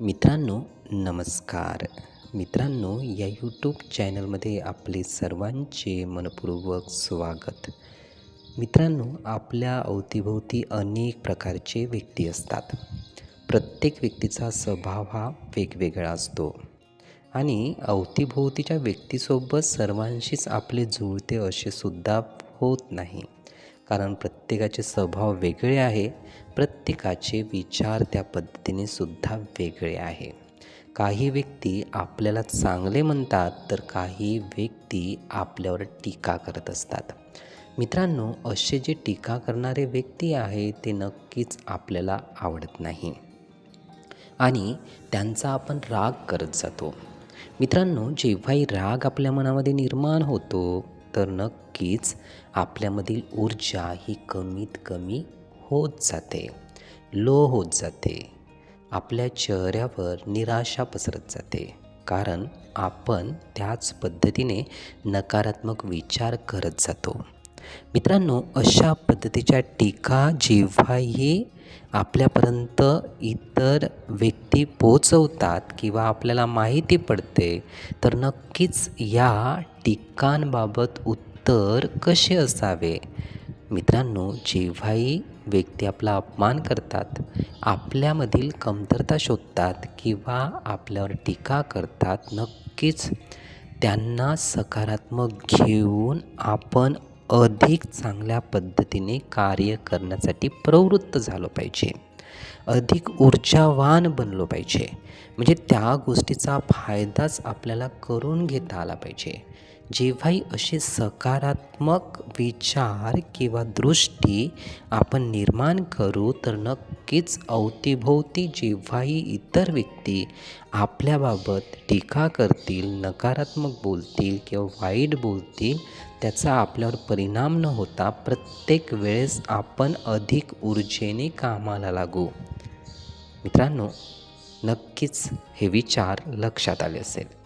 मित्रांनो नमस्कार. मित्रांनो या यूट्यूब चॅनलमध्ये आपले सर्वांचे मनपूर्वक स्वागत. मित्रांनो आपल्या अवतीभोवती अनेक प्रकारचे व्यक्ती असतात. प्रत्येक व्यक्तीचा स्वभाव हा वेगवेगळा असतो. आणि अवतीभोवतीच्या व्यक्तीसोबत सर्वांशीच आपले जुळते असे सुद्धा होत नाही. कारण प्रत्येकाचे स्वभाव वेगळे आहे प्रत्येकाचे विचार त्या पद्धतीने सुद्धा वेगळे आहे. काही व्यक्ती आपल्याला चांगले म्हणतात तर काही व्यक्ती आपल्यावर टीका करत असतात. मित्रांनो असे जे टीका करणारे व्यक्ती आहे ते नक्कीच आपल्याला आवडत नाही. आणि त्यांचा आपण राग करत जातो. मित्रांनो जेव्हाही राग आपल्या मनामध्ये निर्माण होतो तर नक्कीच आपल्यामधील ऊर्जा ही कमीत कमी होत जाते लो होत जाते. आपल्या चेहऱ्यावर निराशा पसरत जाते. कारण आपण त्याच पद्धतीने नकारात्मक विचार करत जातो. मित्रांनो अशा पद्धतीच्या टीका जेव्हाही आपल्यापर्यंत इतर व्यक्ती पोचवतात किंवा आपल्याला माहिती पडते तर नक्कीच या टिकांबाबत उत्तर कसे असावे? मित्रांनो जेव्हाही व्यक्ती आपला अपमान करतात आपल्यामधील कमतरता शोधतात किंवा आपल्यावर टीका करतात नक्कीच त्यांना सकारात्मक घेऊन आपण अधिक चांगल्या पद्धतीने कार्य करण्यासाठी प्रवृत्त झालो पाहिजे. अधिक ऊर्जावान बनलो पाहिजे. म्हणजे त्या गोष्टीचा फायदाच आपल्याला करून घेता आला पाहिजे. जेव्हाही असे सकारात्मक विचार किंवा दृष्टी आपण निर्माण करू तर नक्कीच अवतीभोवती जेव्हाही इतर व्यक्ती आपल्याबाबत टीका करतील नकारात्मक बोलतील किंवा वाईट बोलतील त्याचा आपल्यावर परिणाम न होता प्रत्येक वेळेस आपण अधिक ऊर्जेने कामाला लागू. मित्रांनो नक्कीच हे विचार लक्षात आले असेल.